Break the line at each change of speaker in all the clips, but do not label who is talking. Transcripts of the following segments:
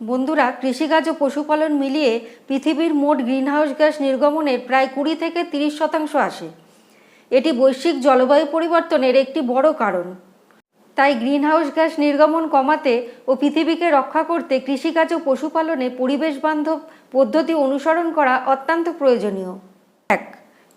বন্ধুরা, কৃষিকাজ ও পশুপালন মিলিয়ে পৃথিবীর মোট গ্রিনহাউস গ্যাস নির্গমনের প্রায় কুড়ি থেকে তিরিশ শতাংশ আসে। এটি বৈশ্বিক জলবায়ু পরিবর্তনের একটি বড় কারণ। তাই গ্রিনহাউস গ্যাস নির্গমন কমাতে ও পৃথিবীকে রক্ষা করতে কৃষিকাজ ও পশুপালনে পরিবেশ বান্ধব পদ্ধতি অনুসরণ করা অত্যন্ত প্রয়োজনীয়। এক,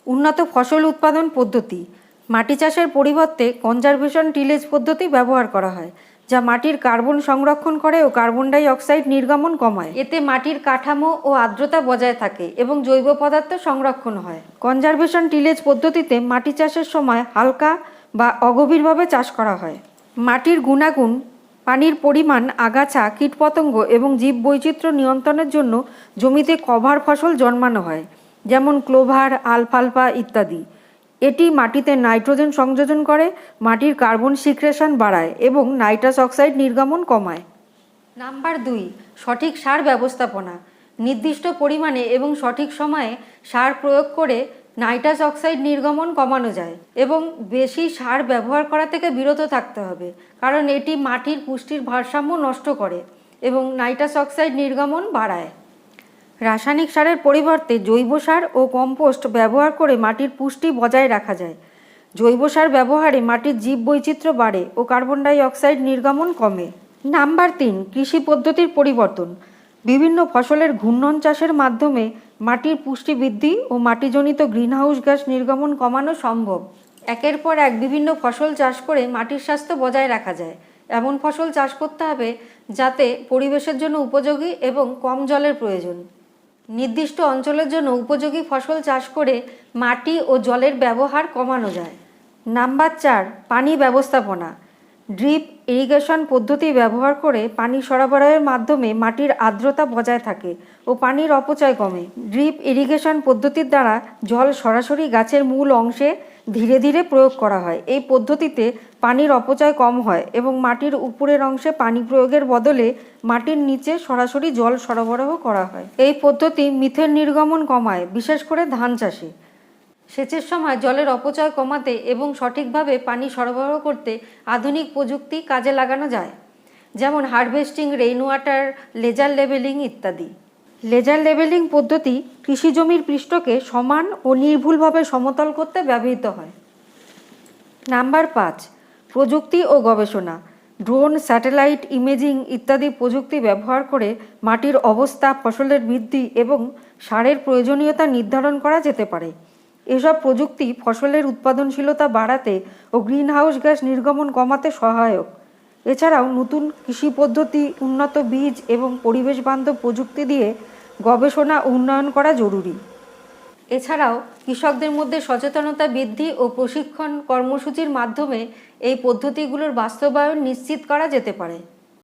উন্নত ফসল উৎপাদন পদ্ধতি। মাটি চাষের পরিবর্তে কনজারভেশন টিলেজ পদ্ধতি ব্যবহার করা হয়। যা মাটির কার্বন সংরক্ষণ করে ও কার্বন ডাই অক্সাইড নির্গমন কমায়। এতে মাটির কাঠামো ও আর্দ্রতা বজায় থাকে এবং জৈব পদার্থ সংরক্ষণ হয়। কনজারভেশন টিলেজ পদ্ধতিতে মাটি চাষের সময় হালকা বা অগভীরভাবে চাষ করা হয়। মাটির গুণাগুণ পানির পরিমাণ আগাছা কীটপতঙ্গ এবং জীব বৈচিত্র্য নিয়ন্ত্রণের জন্য জমিতে কভার ফসল জন্মানো হয় যেমন ক্লোভার আলফালফা ইত্যাদি। এটি মাটিতে নাইট্রোজেন সংযোজন করে, মাটির কার্বন সিক্রেশন বাড়ায় এবং নাইট্রাস অক্সাইড নির্গমন কমায়। নাম্বার দুই, সঠিক সার ব্যবস্থাপনা। নির্দিষ্ট পরিমাণে এবং সঠিক সময়ে সার প্রয়োগ করে নাইট্রাস অক্সাইড নির্গমন কমানো যায় এবং বেশি সার ব্যবহার করা থেকে বিরত থাকতে হবে, কারণ এটি মাটির পুষ্টির ভারসাম্য নষ্ট করে এবং নাইট্রাস অক্সাইড নির্গমন বাড়ায়। রাসায়নিক সারের পরিবর্তে জৈব সার ও কম্পোস্ট ব্যবহার করে মাটির পুষ্টি বজায় রাখা যায়। জৈব সার ব্যবহারে মাটির জীব বৈচিত্র্য বাড়ে ও কার্বন ডাই অক্সাইড নির্গমন কমে। নাম্বার তিন, কৃষি পদ্ধতির পরিবর্তন। বিভিন্ন ফসলের ঘূর্ণন চাষের মাধ্যমে মাটির পুষ্টি বৃদ্ধি ও মাটিজনিত গ্রিনহাউস গ্যাস নির্গমন কমানো সম্ভব। একের পর এক বিভিন্ন ফসল চাষ করে মাটির স্বাস্থ্য বজায় রাখা যায়। এমন ফসল চাষ করতে হবে যাতে পরিবেশের জন্য উপযোগী এবং কম জলের প্রয়োজন। নির্দিষ্ট অঞ্চলের জন্য উপযোগী ফসল চাষ করে মাটি ও জলের ব্যবহার কমানো যায়। নাম্বার চার, পানি ব্যবস্থাপনা। ড্রিপ ইরিগেশন পদ্ধতি ব্যবহার করে পানি সরবরাহের মাধ্যমে মাটির আর্দ্রতা বজায় থাকে ও পানির অপচয় কমে। ড্রিপ ইরিগেশন পদ্ধতির দ্বারা জল সরাসরি গাছের মূল অংশে ধীরে ধীরে প্রয়োগ করা হয়। এই পদ্ধতিতে পানির অপচয় কম হয় এবং মাটির উপরের অংশে পানি প্রয়োগের বদলে মাটির নিচে সরাসরি জল সরবরাহ করা হয়। এই পদ্ধতি মিথের নির্গমন কমায়, বিশেষ করে ধান চাষে। সেচের সময় জলের অপচয় কমাতে এবং সঠিকভাবে পানি সরবরাহ করতে আধুনিক প্রযুক্তি কাজে লাগানো যায়, যেমন harvesting rain water laser leveling ইত্যাদি। লেজার লেভেলিং পদ্ধতি কৃষি জমির পৃষ্ঠকে সমান ও নির্ভুলভাবে সমতল করতে ব্যবহৃত হয়। নাম্বার পাঁচ প্রযুক্তি ও গবেষণা, ড্রোন, স্যাটেলাইট, ইমেজিং ইত্যাদি প্রযুক্তি ব্যবহার করে মাটির অবস্থা, ফসলের বৃদ্ধি এবং সারের প্রয়োজনীয়তা নির্ধারণ করা যেতে পারে। এসব প্রযুক্তি ফসলের উৎপাদনশীলতা বাড়াতে ও গ্রিনহাউস গ্যাস নির্গমন কমাতে সহায়ক। এছাড়াও নতুন কৃষি পদ্ধতি, উন্নত বীজ এবং পরিবেশ বান্ধব প্রযুক্তি দিয়ে গবেষণা উন্নয়ন করা জরুরি। এছাড়াও কৃষকদের মধ্যে সচেতনতা বৃদ্ধি ও প্রশিক্ষণ কর্মসূচির মাধ্যমে এই পদ্ধতিগুলোর বাস্তবায়ন নিশ্চিত করা যেতে পারে।